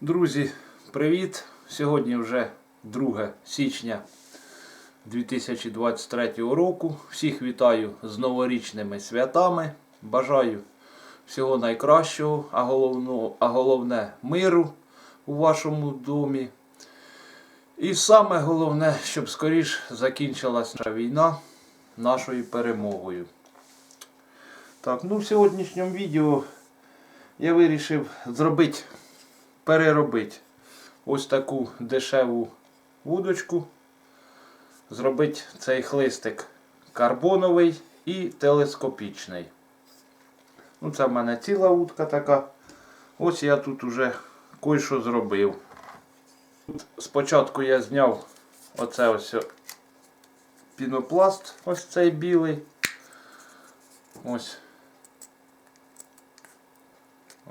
Друзі, привіт! Сьогодні вже 2 січня 2023 року. Всіх вітаю з новорічними святами. Бажаю всього найкращого, а, головно, а головне миру у вашому домі. І саме головне, щоб скоріш закінчилася наша війна нашою перемогою. Так, ну в сьогоднішньому відео я вирішив зробити переробити ось таку дешеву вудочку, зробити цей хлистик карбоновий і телескопічний. Ну, Це в мене ціла вудка така. Ось я тут уже кое-що зробив. Спочатку я зняв оце ось пінопласт, ось цей білий. Ось.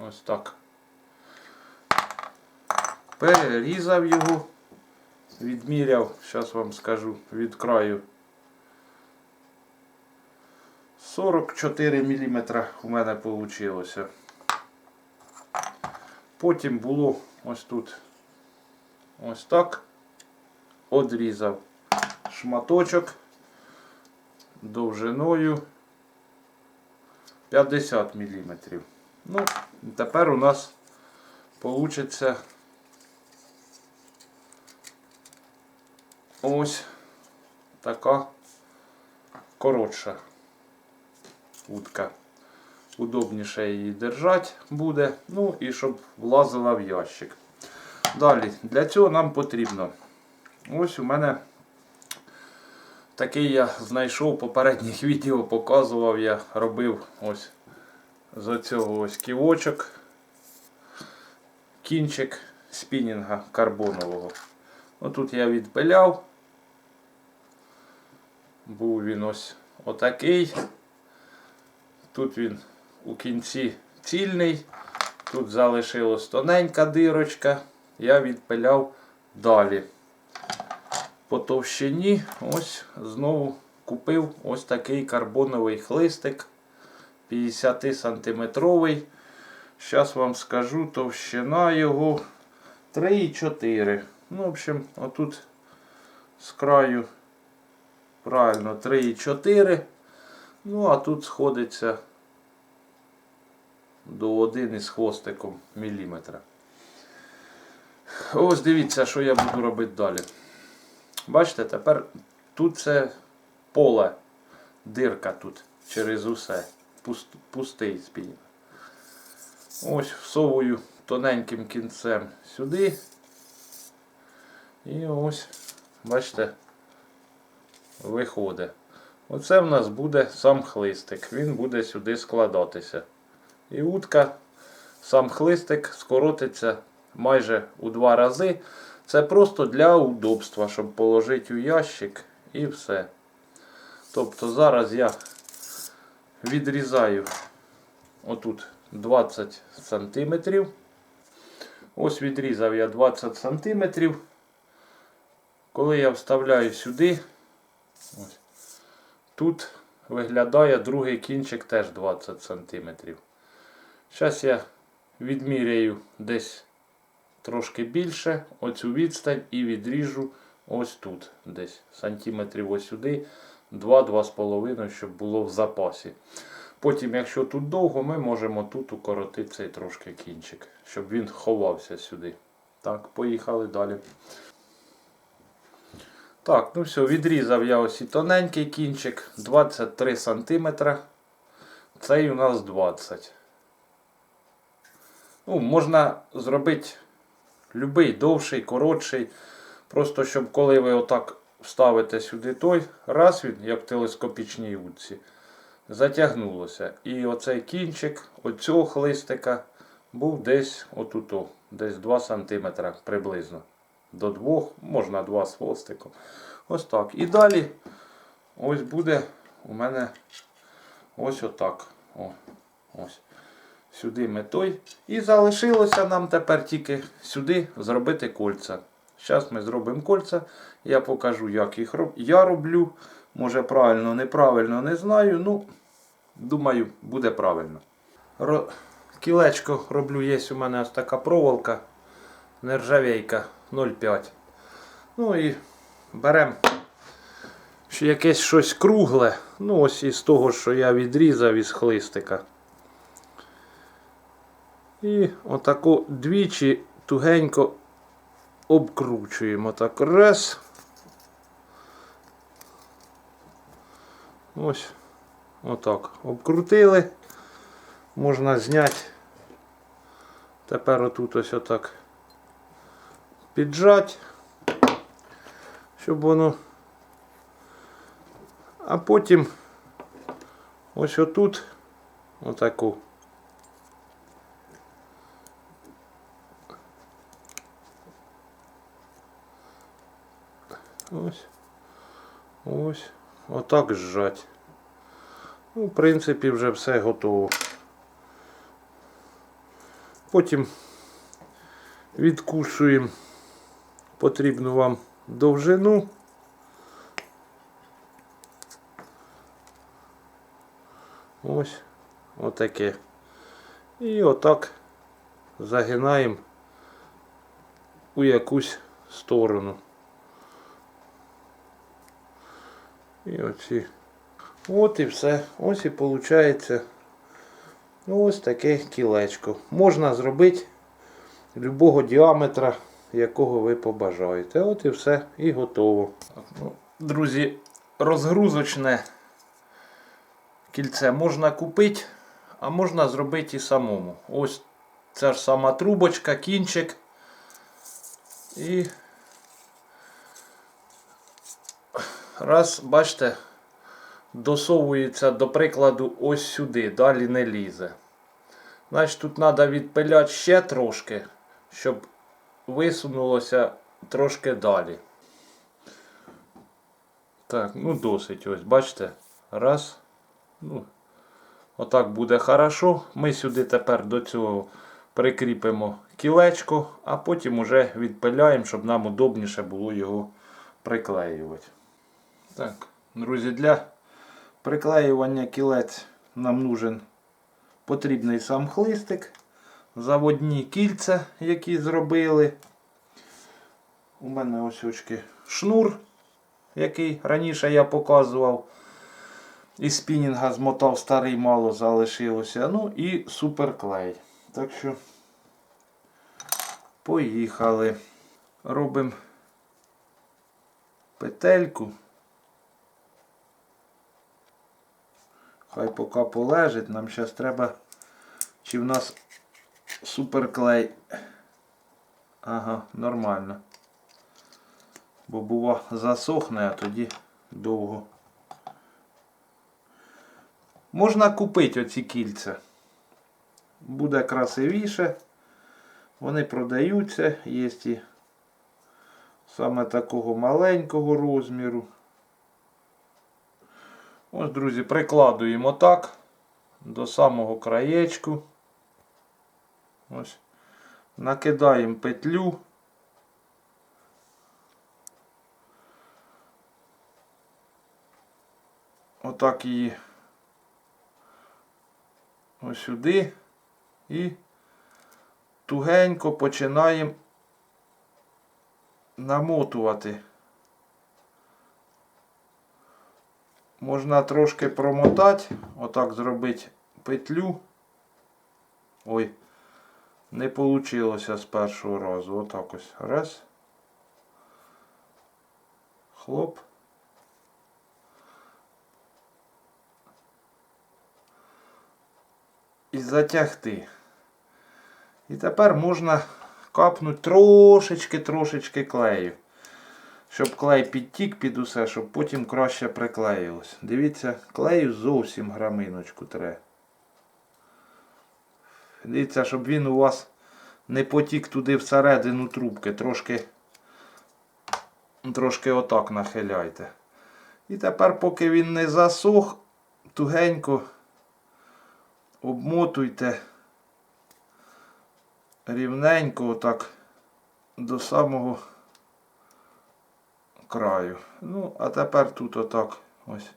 Ось так перерізав його, відміряв, зараз вам скажу, від краю 44 мм у мене вийшло. Потім було ось тут ось так. Одрізав шматочок довжиною 50 мм. Ну, тепер у нас получиться ось така коротша утка. Удобніше її держати буде. Ну і щоб влазила в ящик. Далі, для цього нам потрібно. Ось у мене такий я знайшов попередніх відео, показував, я робив ось з оцього ось ківочок, кінчик спінінга карбонового. Отут я відпиляв. Був він ось отакий. Тут він у кінці цільний. Тут залишилась тоненька дирочка. Я відпиляв далі. По товщині ось знову купив ось такий карбоновий хлистик 50 сантиметровий. Зараз вам скажу товщина його 3,4. Ну, в общем, отут з краю правильно 3,4. Ну, а тут сходиться до 1 із хвостиком міліметра. Ось дивіться, що я буду робити далі. Бачите, тепер тут це поле, дирка тут через усе. Пустий спінь. Ось всовую тоненьким кінцем сюди. І ось, бачите, виходить. Оце в нас буде сам хлистик. Він буде сюди складатися. І утка, сам хлистик скоротиться майже у два рази. Це просто для удобства, щоб положити у ящик і все. Тобто зараз я відрізаю отут 20 сантиметрів. Ось відрізав я 20 сантиметрів. Коли я вставляю сюди, ось, тут виглядає другий кінчик теж 20 см. Зараз я відміряю десь трошки більше оцю відстань і відріжу ось тут, десь сантиметрів ось сюди, 2-2,5, щоб було в запасі. Потім, якщо тут довго, ми можемо тут укоротити цей трошки кінчик, щоб він ховався сюди. Так, поїхали далі. Так, ну все, відрізав я ось і тоненький кінчик 23 см. Цей у нас 20. Ну, Можна зробити любий довший, коротший. Просто щоб коли ви отак вставите сюди той, раз він, як в телескопічній утці, затягнулося. І оцей кінчик оцього хлистика був десь отуто, десь 2 см приблизно до двох, можна два з хвостиком. Ось так. І далі ось буде у мене ось отак. О, ось. Сюди ми той. І залишилося нам тепер тільки сюди зробити кольця. Зараз ми зробимо кольця. Я покажу, як їх роб... я роблю. Може правильно, неправильно, не знаю. Ну, думаю, буде правильно. Ро... Кілечко роблю, є у мене ось така проволока нержавейка 0,5. Ну і беремо ще якесь щось кругле. Ну, ось із того, що я відрізав із хлистика. І отако двічі тугенько обкручуємо. Так, раз. Ось. Отак. Обкрутили. Можна зняти. Тепер отут ось отак піджать, щоб воно. А потім ось отут отаку. Ось. Ось. Отак зжать. Ну, в принципі, вже все готово. Потім відкушуємо потрібну вам довжину. Ось отаке. І отак загинаємо у якусь сторону. І оці. От і все. Ось і виходить ось таке кілечко. Можна зробити любого діаметра, якого ви побажаєте. От і все, і готово. Ну, Друзі, розгрузочне кільце можна купити, а можна зробити і самому. Ось ця ж сама трубочка, кінчик. І раз, бачите, досовується до прикладу ось сюди, далі не лізе. Значить, тут треба відпиляти ще трошки, щоб висунулося трошки далі. Так, ну досить ось, бачите. Раз. Ну, отак буде хорошо. Ми сюди тепер до цього прикріпимо кілечко, а потім уже відпиляємо, щоб нам удобніше було його приклеювати. Так, друзі, для приклеювання кілець нам нужен потрібний сам хлистик, заводні кільця, які зробили. У мене ось очки шнур, який раніше я показував. Із спінінга змотав старий мало залишилося. Ну і суперклей. Так що поїхали. Робимо петельку. Хай поки полежить, нам зараз треба. Чи в нас суперклей. Ага, нормально. Бо бува засохне, а тоді довго. Можна купити оці кільця. Буде красивіше. Вони продаються, є і саме такого маленького розміру. Ось, друзі, прикладуємо так до самого краєчку. Ось. Накидаємо петлю. Отак її ось сюди і тугенько починаємо намотувати. Можна трошки промотати, отак зробити петлю. Ой, не вийшло з першого разу. Отак ось. Раз. Хлоп. І затягти. І тепер можна капнути трошечки-трошечки клею. Щоб клей підтік під усе, щоб потім краще приклеїлось. Дивіться, клею зовсім граминочку треба. Дивіться, щоб він у вас не потік туди всередину трубки. Трошки, трошки отак нахиляйте. І тепер, поки він не засох, тугенько обмотуйте рівненько отак до самого краю. Ну, а тепер тут отак ось.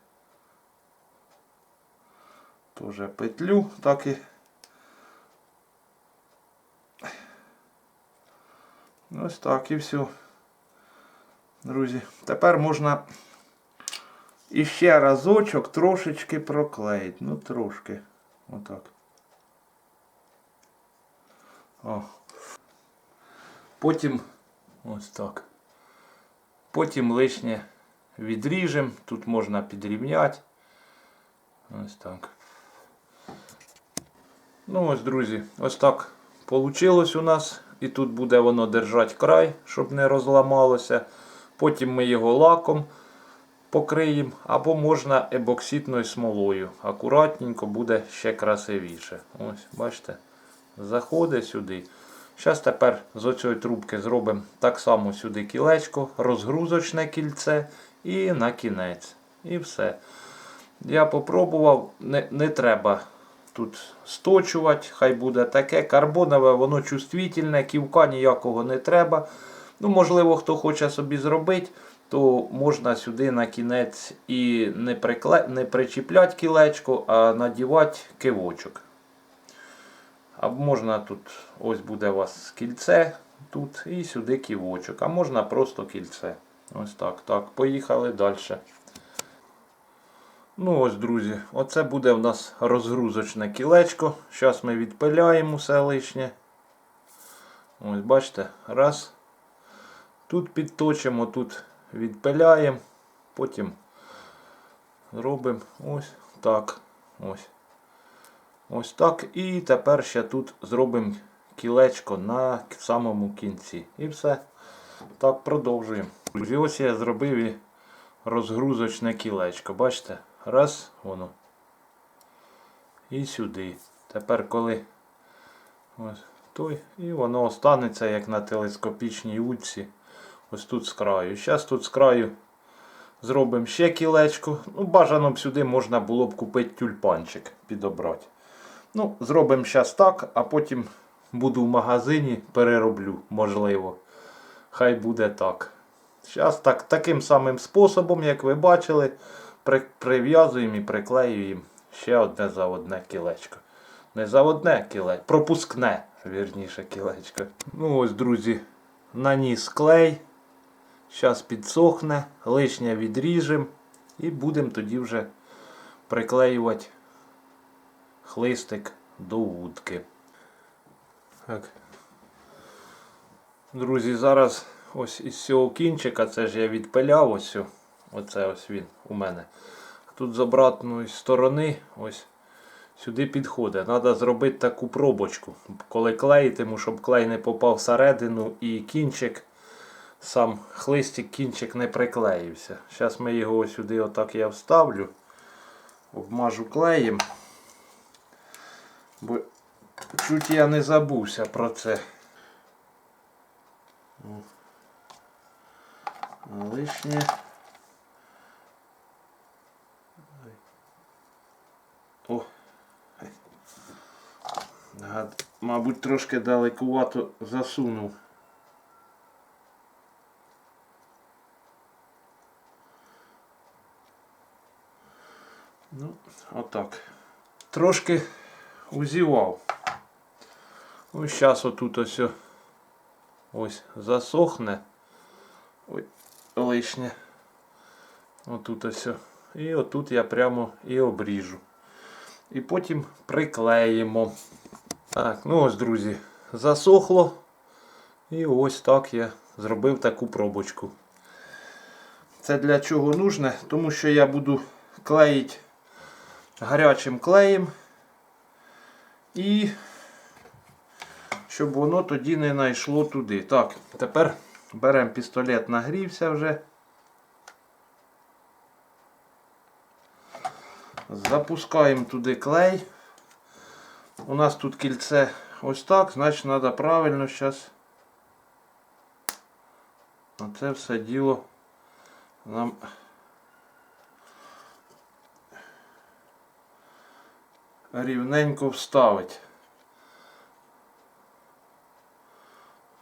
Тоже петлю, так і Ось так і все. Друзі, тепер можна іще разочок трошечки проклеїти. Ну трошки. Отак. О. Потім ось так. Потім лишнє відріжемо. Тут можна підрівняти. Ось так. Ну ось, друзі, ось так получилось у нас. І тут буде воно держати край, щоб не розламалося. Потім ми його лаком покриємо, або можна ебокситною смолою. Акуратненько буде ще красивіше. Ось, бачите, заходить сюди. Зараз тепер з оцієї трубки зробимо так само сюди кілечко, розгрузочне кільце і на кінець. І все. Я попробував, не, не треба тут сточувати, хай буде таке. Карбонове, воно чувствительне, ківка ніякого не треба. Ну, можливо, хто хоче собі зробити, то можна сюди на кінець і не, прикле... не причіпляти кілечко, а надівати кивочок. Або можна тут, ось буде у вас кільце тут і сюди ківочок. А можна просто кільце. Ось так. Так, поїхали далі. Ну ось, друзі, оце буде в нас розгрузочне кілечко. Зараз ми відпиляємо все лишнє. Ось, бачите, раз. Тут підточимо, тут відпиляємо, потім робимо ось так. Ось. Ось так. І тепер ще тут зробимо кілечко на самому кінці. І все. Так, продовжуємо. Друзі, ось я зробив і розгрузочне кілечко. Бачите? Раз, воно. І сюди. Тепер коли ось той, і воно останеться як на телескопічній утці. Ось тут з краю. Зараз тут з краю зробимо ще кілечко. Ну, бажано б сюди можна було б купити тюльпанчик, підобрати. Ну, зробимо зараз так, а потім буду в магазині, перероблю, можливо. Хай буде так. Зараз так, таким самим способом, як ви бачили, при, прив'язуємо і приклеюємо ще одне за одне кілечко. Не за одне кілечко, пропускне, вірніше, кілечко. Ну ось, друзі, наніс клей. Зараз підсохне, лишнє відріжемо і будемо тоді вже приклеювати хлистик до вудки. Так. Друзі, зараз ось із цього кінчика, це ж я відпиляв ось. Оце ось він у мене. Тут з обратної сторони ось сюди підходить. Треба зробити таку пробочку. Коли клеїтиму, щоб клей не попав всередину і кінчик, сам хлистик кінчик не приклеївся. Зараз ми його сюди отак я вставлю. Обмажу клеєм. Бо чуть я не забувся про це. Лишнє. О. Гад, Мабуть, трошки далекувато засунув. Ну, отак. Трошки узівав. Ось зараз отут ось ось засохне. Ой, лишнє. Отут ось. І отут я прямо і обріжу. І потім приклеїмо. Так, ну ось, друзі, засохло. І ось так я зробив таку пробочку. Це для чого нужне? Тому що я буду клеїти гарячим клеєм. І щоб воно тоді не знайшло туди. Так, тепер беремо пістолет, нагрівся вже. Запускаємо туди клей. У нас тут кільце ось так, значить треба правильно зараз. Оце все діло нам рівненько вставити.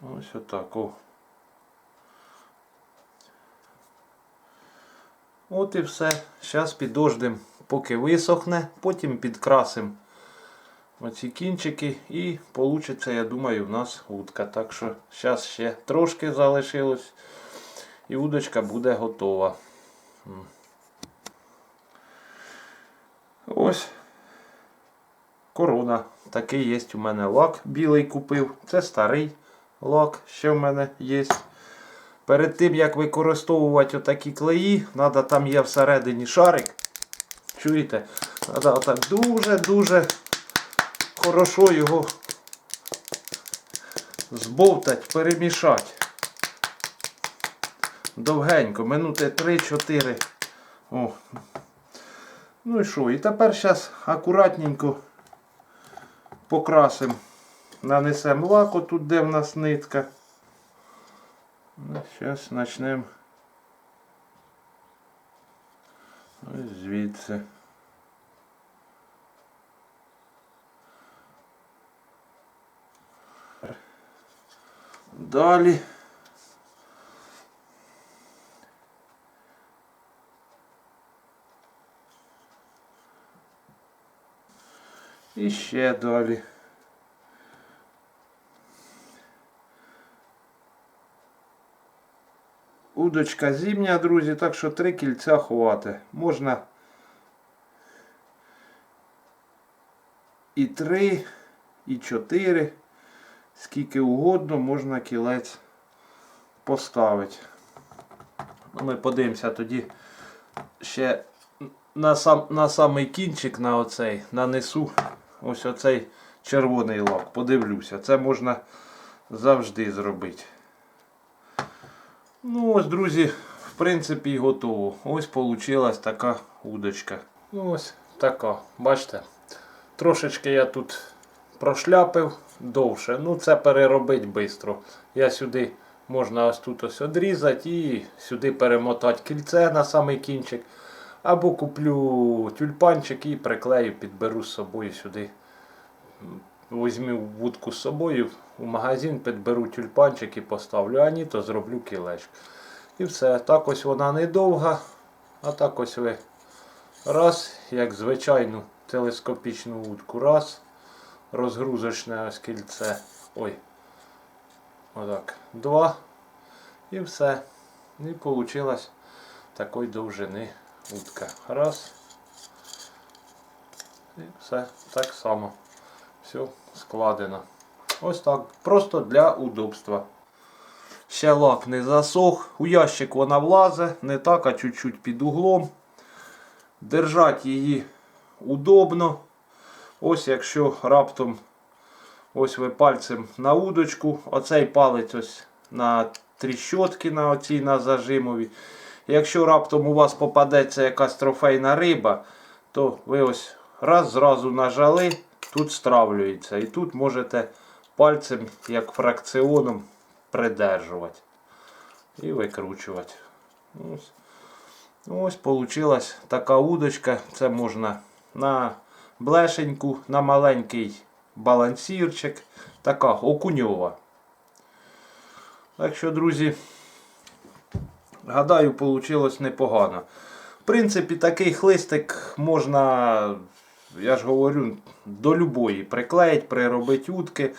Ось отак. О. От і все. Зараз підождемо, поки висохне, потім підкрасимо оці кінчики і вийде, я думаю, в нас утка. Так що зараз ще трошки залишилось і удочка буде готова. Ось корона. Такий є у мене лак білий купив. Це старий лак, що в мене є. Перед тим як використовувати отакі клеї, треба там є всередині шарик. Чуєте? Треба отак дуже-дуже хорошо його збовтати, перемішати. Довгенько, минути 3-4. О. Ну і що? І тепер зараз акуратненько покрасимо. Нанесемо лак отут, де в нас нитка. Зараз почнемо. Ось звідси. Далі. І ще далі. Удочка зимня, друзі, так що три кільця хватить. Можна і три, і чотири. Скільки угодно можна кілець поставити. Ну, Ми подивимося тоді ще на, сам, на самий кінчик на оцей нанесу ось оцей червоний лак. Подивлюся. Це можна завжди зробити. Ну ось, друзі, в принципі, готово. Ось получилась така удочка. Ну ось така, бачите. Трошечки я тут прошляпив довше. Ну це переробить швидко. Я сюди можна ось тут ось одрізати і сюди перемотати кільце на самий кінчик. Або куплю тюльпанчик і приклею, підберу з собою сюди. Візьму вудку з собою у магазин, підберу тюльпанчик і поставлю, а ні, то зроблю кілечок. І все. Так ось вона недовга, а так ось ви раз, як звичайну телескопічну вудку, раз, розгрузочне ось кільце. Ой. Отак. Два. І все. І вийшло такої довжини утка. Раз. І все так само. Все складено. Ось так. Просто для удобства. Ще лак не засох. У ящик вона влазить, не так, а чуть-чуть під углом. Держати її удобно. Ось якщо раптом ось ви пальцем на удочку, оцей палець ось на тріщотки на оцій на зажимові. Якщо раптом у вас попадеться якась трофейна риба, то ви ось раз зразу нажали, тут стравлюється. І тут можете пальцем, як фракціоном, придержувати і викручувати. Ось, ось получилась така удочка. Це можна на блешеньку, на маленький балансірчик. Така окуньова. Так що, друзі, гадаю, вийшло непогано. В принципі, такий хлистик можна, я ж говорю, до любої приклеїть, приробити утки.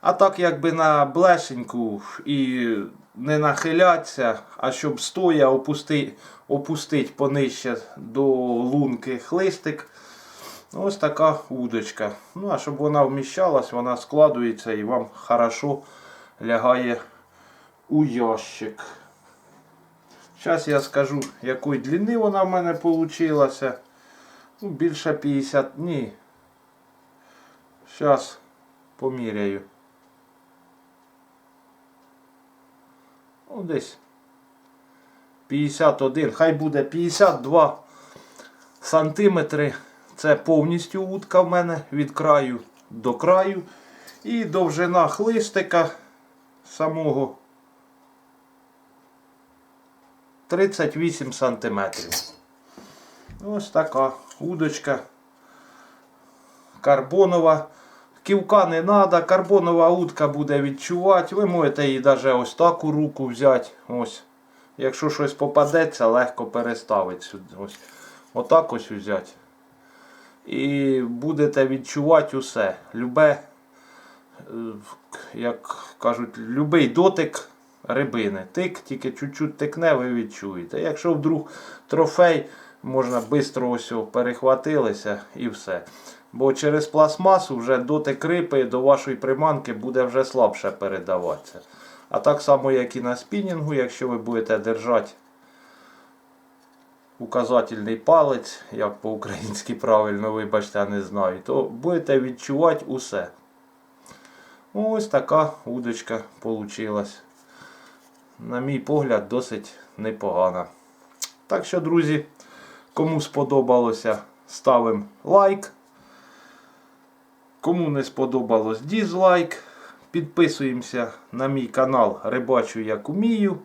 А так якби на блешеньку і не нахилятися, а щоб стоя опусти, опустить понижче до лунки хлистик. Ось така удочка. Ну, а щоб вона вміщалась, вона складується і вам хорошо лягає у ящик. Зараз я скажу, якої длини вона в мене вийшла. Ну, більше 50. Ні. Зараз поміряю. Ну, десь 51, хай буде 52 сантиметри. Це повністю утка в мене від краю до краю. І довжина хлистика самого 38 сантиметрів. Ось така удочка карбонова. Ківка не треба, карбонова утка буде відчувати. Ви можете її навіть ось так у руку взяти. Ось. Якщо щось попадеться, легко переставити. Ось. Отак ось взяти. І будете відчувати усе. Любе, е, як кажуть, любий дотик рибини. Тик, тільки чуть-чуть тикне, ви відчуєте. Якщо вдруг трофей, можна швидко ось перехватилися і все. Бо через пластмасу вже дотик риби до вашої приманки буде вже слабше передаватися. А так само, як і на спінінгу, якщо ви будете держати указательний палець, як по-українськи правильно, вибачте, я не знаю, то будете відчувати усе. Ось така удочка вийшла. На мій погляд, досить непогана. Так що, друзі, кому сподобалося, ставимо лайк. Кому не сподобалось дізлайк. Підписуємося на мій канал Рибачу як умію.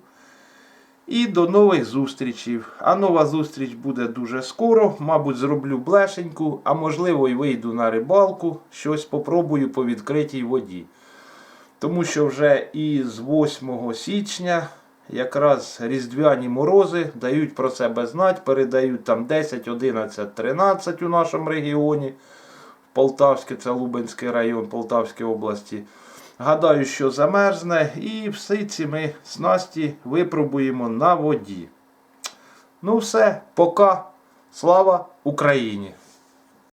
І до нових зустрічей. А нова зустріч буде дуже скоро. Мабуть, зроблю блешеньку, а можливо і вийду на рибалку. Щось попробую по відкритій воді. Тому що вже із 8 січня якраз різдвяні морози дають про себе знати, передають там 10, 11, 13 у нашому регіоні. Полтавське, це Лубенський район Полтавської області. Гадаю, що замерзне, і всі ці ми снасті випробуємо на воді. Ну все, пока. Слава Україні!